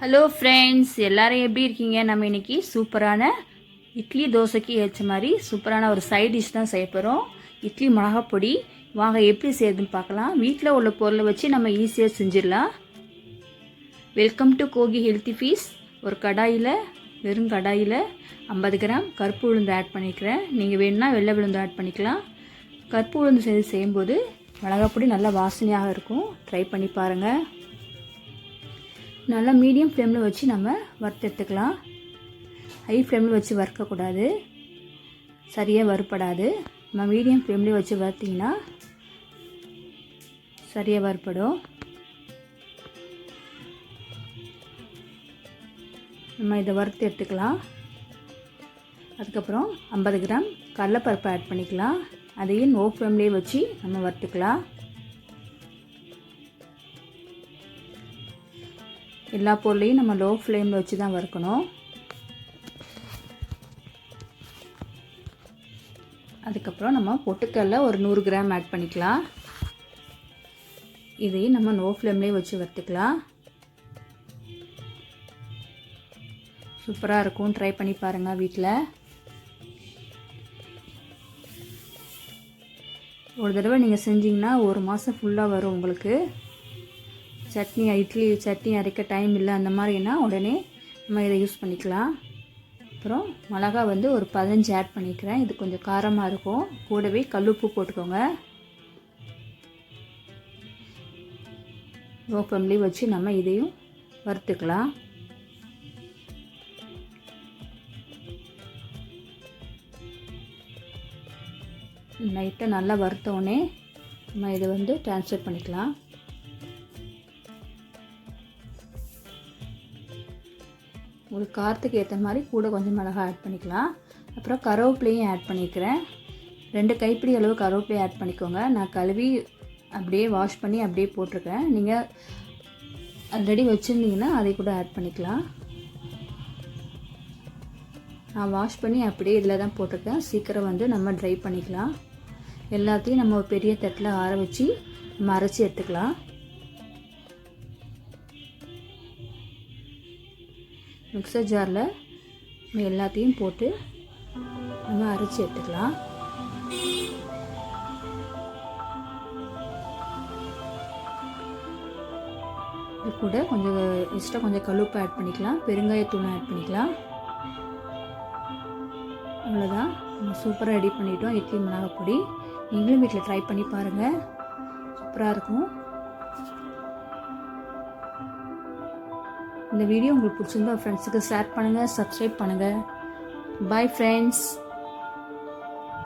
Hello friends எல்லோரும் எப்படி இருக்கீங்க? நம்ம இன்னைக்கு சூப்பரான இட்லி தோசைக்கு ஏற்ற மாதிரி சூப்பரான ஒரு சைட் டிஷ் தான் செய்ய போகிறோம் இட்லி மிளகாப்பொடி வாங்க எப்படி செய்யுதுன்னு பார்க்கலாம். வீட்டில் உள்ள பொருளை வச்சு நம்ம ஈஸியாக செஞ்சிடலாம். வெல்கம் டு கோகி ஹெல்த்தி ஃபீஸ் ஒரு கடாயில் வெறும் கடாயில் ஐம்பது கிராம் கருப்பு உளுந்து ஆட் பண்ணிக்கிறேன். நீங்கள் வேணுன்னா வெள்ளை விழுந்து ஆட் பண்ணிக்கலாம். கருப்பு உளுந்து செய்து செய்யும்போது மிளகாப்பொடி நல்லா வாசனையாக இருக்கும். ட்ரை பண்ணி பாருங்கள் நல்லா மீடியம் ஃப்ளேமில் வச்சு நம்ம வறுத்தெடுத்துக்கலாம் ஹை ஃப்ளேமில் வச்சு வறுக்கக்கூடாது. சரியாக வறுப்படாது. நம்ம மீடியம் ஃப்ளேம்லேயே வச்சு வறுத்திங்கன்னா சரியாக வறுப்படும். நம்ம இதை வறுத்து எடுத்துக்கலாம். அதுக்கப்புறம் ஐம்பது கிராம் கடலைப்பருப்பு ஆட் பண்ணிக்கலாம். அதையும் நோ ஃப்ளேம்லேயே வச்சு நம்ம வறுத்துக்கலாம். எல்லா பொருளையும் நம்ம லோ ஃப்ளேமில் வச்சு தான் வறுக்கணும். அதுக்கப்புறம் நம்ம பொட்டுக்கல்ல ஒரு நூறு கிராம் ஆட் பண்ணிக்கலாம். இதையும் நம்ம லோ ஃப்ளேம்லேயே வச்சு வறுத்துக்கலாம். சூப்பராக இருக்கும். ட்ரை பண்ணி பாருங்கள் வீட்டில் ஒரு தடவை நீங்கள் செஞ்சிங்கன்னா ஒரு மாதம் ஃபுல்லாக வரும் உங்களுக்கு. சட்னி இட்லி சட்னி அரைக்க டைம் இல்லை அந்த மாதிரினா உடனே நம்ம இதை யூஸ் பண்ணிக்கலாம். அப்புறம் மிளகா வந்து ஒரு பதினஞ்சு ஆட் பண்ணிக்கிறேன். இது கொஞ்சம் காரமாக இருக்கும். கூடவே கல்லுப்பு போட்டுக்கோங்க. லோ ஃப்ளேம்லேயே வச்சு நம்ம இதையும் வறுத்துக்கலாம். லைட்டாக நல்லா வறுத்தோடனே நம்ம இதை வந்து ட்ரான்ஸ்ஃபர் பண்ணிக்கலாம். உங்களுக்கு காரத்துக்கு ஏற்ற மாதிரி கூட கொஞ்சம் மிளகா ஆட் பண்ணிக்கலாம். அப்புறம் கருவேப்பிலையும் ஆட் பண்ணிக்கிறேன். ரெண்டு கைப்பிடி அளவு கருவேப்பிலையும் ஆட் பண்ணிக்கோங்க. நான் கழுவி அப்படியே வாஷ் பண்ணி அப்படியே போட்டிருக்கேன். நீங்கள் ஆல்ரெடி வச்சுருந்தீங்கன்னா அதை கூட ஆட் பண்ணிக்கலாம். நான் வாஷ் பண்ணி அப்படியே இதில் தான் போட்டிருக்கேன். சீக்கிரம் வந்து நம்ம ட்ரை பண்ணிக்கலாம். எல்லாத்தையும் நம்ம பெரிய தட்டில் ஆற வச்சு நம்ம அரைச்சி எடுத்துக்கலாம். மிக்சர் ஜாரில் நம்ம எல்லாத்தையும் போட்டு நம்ம அரைச்சி எடுத்துக்கலாம். இது கூட கொஞ்சம் எக்ஸ்ட்ரா கொஞ்சம் கழுப்பு ஆட் பண்ணிக்கலாம். பெருங்காயத்தூள் ஆட் பண்ணிக்கலாம். அவ்வளோதான் நம்ம சூப்பராக ரெடி பண்ணிட்டோம். இட்லி மிளகா பொடி. நீங்களும் வீட்டில் ட்ரை பண்ணி பாருங்கள் சூப்பராக இருக்கும். இந்த வீடியோ உங்களுக்கு பிடிச்சிருந்தா ஃப்ரெண்ட்ஸுக்கு ஷேர் பண்ணுங்கள் சப்ஸ்கிரைப் பண்ணுங்கள் பாய் ஃப்ரெண்ட்ஸ்